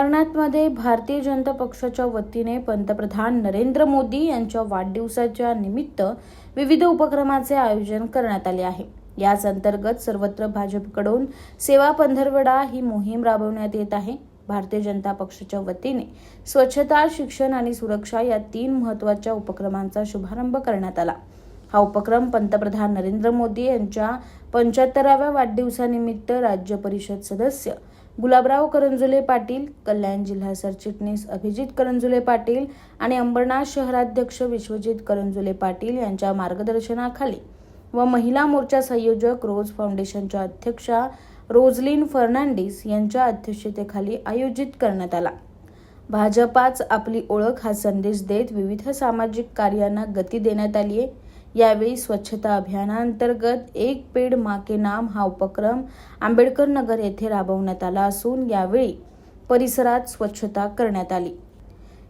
अंबरनाथमध्ये भारतीय जनता पक्षाच्या वतीने पंतप्रधान नरेंद्र मोदी यांच्या वाढदिवसाच्या निमित्त विविध उपक्रमाचे आयोजन करण्यात आले आहे. याच अंतर्गत सर्वत्र भाजपकडून सेवा पंधरवडा ही मोहीम राबवण्यात येत आहे. भारतीय जनता पक्षाच्या वतीने स्वच्छता शिक्षण आणि सुरक्षा या तीन महत्त्वाच्या उपक्रमांचा शुभारंभ करण्यात आला. हा उपक्रम पंतप्रधान नरेंद्र मोदी यांच्या पंच्याहत्तराव्या वाढदिवसानिमित्त राज्य परिषद सदस्य गुलाबराव करंजुले पाटील कल्याण जिल्हा सरचिटणीस अभिजित करंजुले पाटील आणि अंबरनाथ शहराध्यक्ष विश्वजित करंजुले पाटील यांच्या मार्गदर्शनाखाली व महिला मोर्चा संयोजक रोज फाउंडेशनच्या अध्यक्षा रोजलिन फर्नांडिस यांच्या अध्यक्षतेखाली आयोजित करण्यात आला. भाजपाच आपली ओळख हा संदेश देत विविध सामाजिक कार्यांना गती देण्यात आली आहे यावेळी स्वच्छता अभियानांतर्गत एक पेड मा के नाम हा उपक्रम आंबेडकर नगर येथे राबवण्यात आला असून यावेळी परिसरात स्वच्छता करण्यात आली.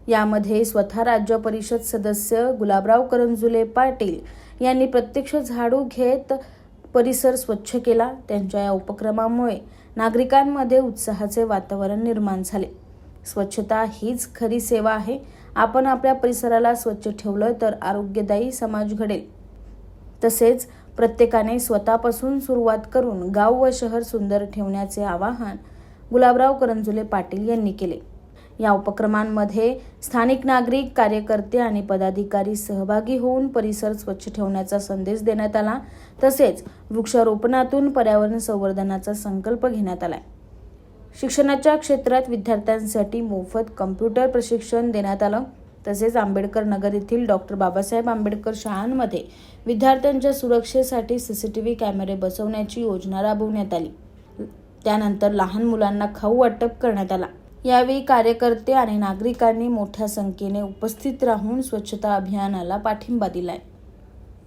यामध्ये स्वतः राज्य परिषद सदस्य गुलाबराव करंजुले पाटील यांनी प्रत्यक्ष झाडू घेत परिसर स्वच्छ केला. त्यांच्या या उपक्रमामुळे नागरिकांमध्ये उत्साहाचे वातावरण निर्माण झाले. स्वच्छता हीच खरी सेवा आहे. आपण आपल्या परिसराला स्वच्छ ठेवलं तर आरोग्यदायी समाज घडेल. तसेच प्रत्येकाने स्वतःपासून सुरुवात करून गाव व शहर सुंदर ठेवण्याचे आवाहन गुलाबराव करंजुले पाटील यांनी केले. या उपक्रमांमध्ये स्थानिक नागरिक कार्यकर्ते आणि पदाधिकारी सहभागी होऊन परिसर स्वच्छ ठेवण्याचा संदेश देण्यात आला. तसेच वृक्षारोपणातून पर्यावरण संवर्धनाचा संकल्प घेण्यात आला शिक्षणाच्या क्षेत्रात विद्यार्थ्यांसाठी मोफत कम्प्युटर प्रशिक्षण देण्यात आलं. तसेच आंबेडकर नगर येथील डॉक्टर बाबासाहेब आंबेडकर शाळांमध्ये विद्यार्थ्यांच्या सुरक्षेसाठी सीसीटीव्ही कॅमेरे बसवण्याची योजना राबवण्यात आली. त्यानंतर लहान मुलांना खाऊ वाटप करण्यात आला. यावेळी कार्यकर्ते आणि नागरिकांनी मोठ्या संख्येने उपस्थित राहून स्वच्छता अभियानाला पाठिंबा दिलाय.